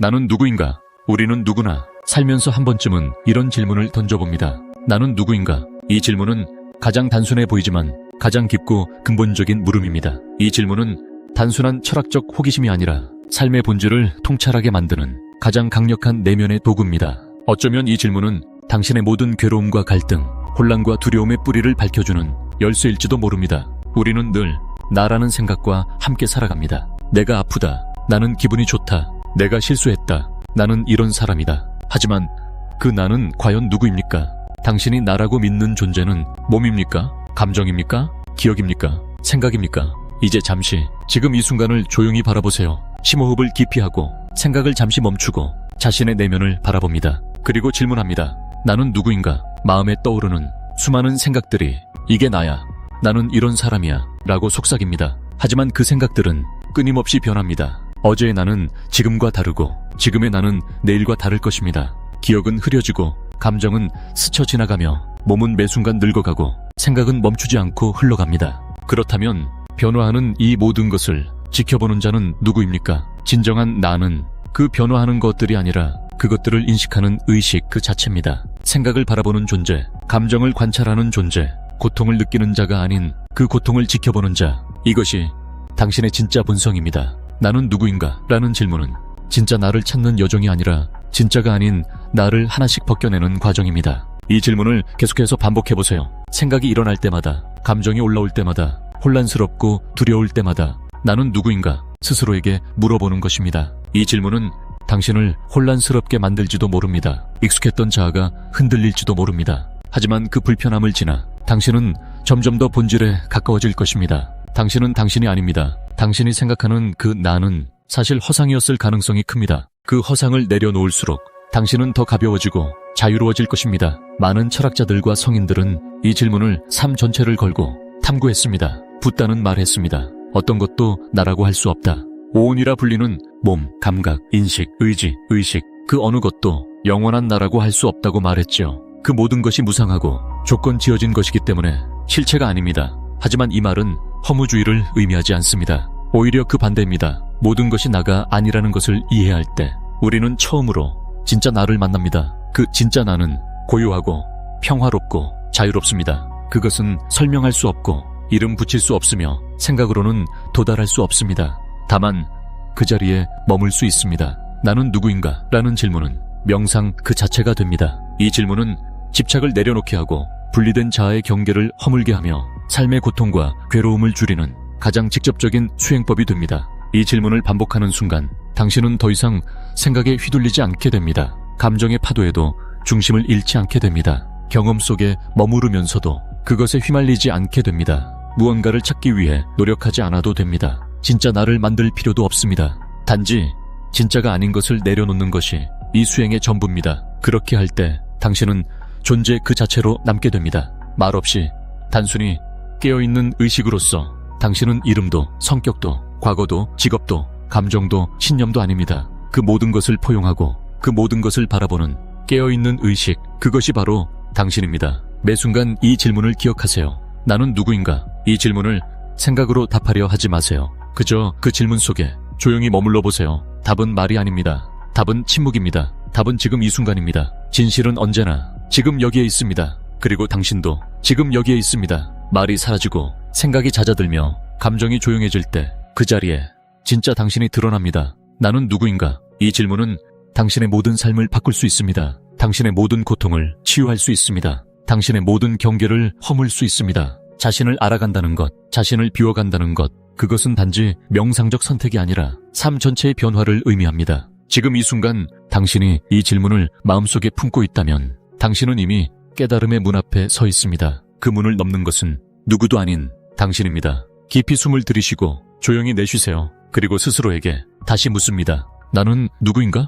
나는 누구인가? 우리는 누구나 살면서 한 번쯤은 이런 질문을 던져봅니다. 나는 누구인가? 이 질문은 가장 단순해 보이지만 가장 깊고 근본적인 물음입니다. 이 질문은 단순한 철학적 호기심이 아니라 삶의 본질을 통찰하게 만드는 가장 강력한 내면의 도구입니다. 어쩌면 이 질문은 당신의 모든 괴로움과 갈등, 혼란과 두려움의 뿌리를 밝혀주는 열쇠일지도 모릅니다. 우리는 늘 나라는 생각과 함께 살아갑니다. 내가 아프다. 나는 기분이 좋다. 내가 실수했다. 나는 이런 사람이다. 하지만 그 나는 과연 누구입니까? 당신이 나라고 믿는 존재는 몸입니까? 감정입니까? 기억입니까? 생각입니까? 이제 잠시 지금 이 순간을 조용히 바라보세요. 심호흡을 깊이 하고 생각을 잠시 멈추고 자신의 내면을 바라봅니다. 그리고 질문합니다. 나는 누구인가? 마음에 떠오르는 수많은 생각들이 이게 나야. 나는 이런 사람이야. 라고 속삭입니다. 하지만 그 생각들은 끊임없이 변합니다. 어제의 나는 지금과 다르고 지금의 나는 내일과 다를 것입니다. 기억은 흐려지고 감정은 스쳐 지나가며 몸은 매 순간 늙어가고 생각은 멈추지 않고 흘러갑니다. 그렇다면 변화하는 이 모든 것을 지켜보는 자는 누구입니까? 진정한 나는 그 변화하는 것들이 아니라 그것들을 인식하는 의식 그 자체입니다. 생각을 바라보는 존재, 감정을 관찰하는 존재, 고통을 느끼는 자가 아닌 그 고통을 지켜보는 자. 이것이 당신의 진짜 본성입니다. 나는 누구인가? 라는 질문은 진짜 나를 찾는 여정이 아니라 진짜가 아닌 나를 하나씩 벗겨내는 과정입니다. 이 질문을 계속해서 반복해보세요. 생각이 일어날 때마다, 감정이 올라올 때마다, 혼란스럽고 두려울 때마다 나는 누구인가? 스스로에게 물어보는 것입니다. 이 질문은 당신을 혼란스럽게 만들지도 모릅니다. 익숙했던 자아가 흔들릴지도 모릅니다. 하지만 그 불편함을 지나 당신은 점점 더 본질에 가까워질 것입니다. 당신은 당신이 아닙니다. 당신이 생각하는 그 나는 사실 허상이었을 가능성이 큽니다. 그 허상을 내려놓을수록 당신은 더 가벼워지고 자유로워질 것입니다. 많은 철학자들과 성인들은 이 질문을 삶 전체를 걸고 탐구했습니다. 붓다는 말했습니다. 어떤 것도 나라고 할 수 없다. 오온이라 불리는 몸, 감각, 인식, 의지, 의식, 그 어느 것도 영원한 나라고 할 수 없다고 말했죠. 그 모든 것이 무상하고 조건 지어진 것이기 때문에 실체가 아닙니다. 하지만 이 말은 허무주의를 의미하지 않습니다. 오히려 그 반대입니다. 모든 것이 나가 아니라는 것을 이해할 때 우리는 처음으로 진짜 나를 만납니다. 그 진짜 나는 고요하고 평화롭고 자유롭습니다. 그것은 설명할 수 없고 이름 붙일 수 없으며 생각으로는 도달할 수 없습니다. 다만 그 자리에 머물 수 있습니다. 나는 누구인가? 라는 질문은 명상 그 자체가 됩니다. 이 질문은 집착을 내려놓게 하고 분리된 자아의 경계를 허물게 하며 삶의 고통과 괴로움을 줄이는 가장 직접적인 수행법이 됩니다. 이 질문을 반복하는 순간 당신은 더 이상 생각에 휘둘리지 않게 됩니다. 감정의 파도에도 중심을 잃지 않게 됩니다. 경험 속에 머무르면서도 그것에 휘말리지 않게 됩니다. 무언가를 찾기 위해 노력하지 않아도 됩니다. 진짜 나를 만들 필요도 없습니다. 단지 진짜가 아닌 것을 내려놓는 것이 이 수행의 전부입니다. 그렇게 할 때 당신은 존재 그 자체로 남게 됩니다. 말없이 단순히 깨어있는 의식으로서 당신은 이름도 성격도 과거도 직업도 감정도 신념도 아닙니다. 그 모든 것을 포용하고 그 모든 것을 바라보는 깨어있는 의식 그것이 바로 당신입니다. 매 순간 이 질문을 기억하세요. 나는 누구인가? 이 질문을 생각으로 답하려 하지 마세요. 그저 그 질문 속에 조용히 머물러 보세요. 답은 말이 아닙니다. 답은 침묵입니다. 답은 지금 이 순간입니다. 진실은 언제나 지금 여기에 있습니다. 그리고 당신도 지금 여기에 있습니다. 말이 사라지고 생각이 잦아들며 감정이 조용해질 때 그 자리에 진짜 당신이 드러납니다. 나는 누구인가? 이 질문은 당신의 모든 삶을 바꿀 수 있습니다. 당신의 모든 고통을 치유할 수 있습니다. 당신의 모든 경계를 허물 수 있습니다. 자신을 알아간다는 것, 자신을 비워간다는 것, 그것은 단지 명상적 선택이 아니라 삶 전체의 변화를 의미합니다. 지금 이 순간 당신이 이 질문을 마음속에 품고 있다면 당신은 이미 깨달음의 문 앞에 서 있습니다. 그 문을 넘는 것은 누구도 아닌 당신입니다. 깊이 숨을 들이쉬고 조용히 내쉬세요. 그리고 스스로에게 다시 묻습니다. 나는 누구인가?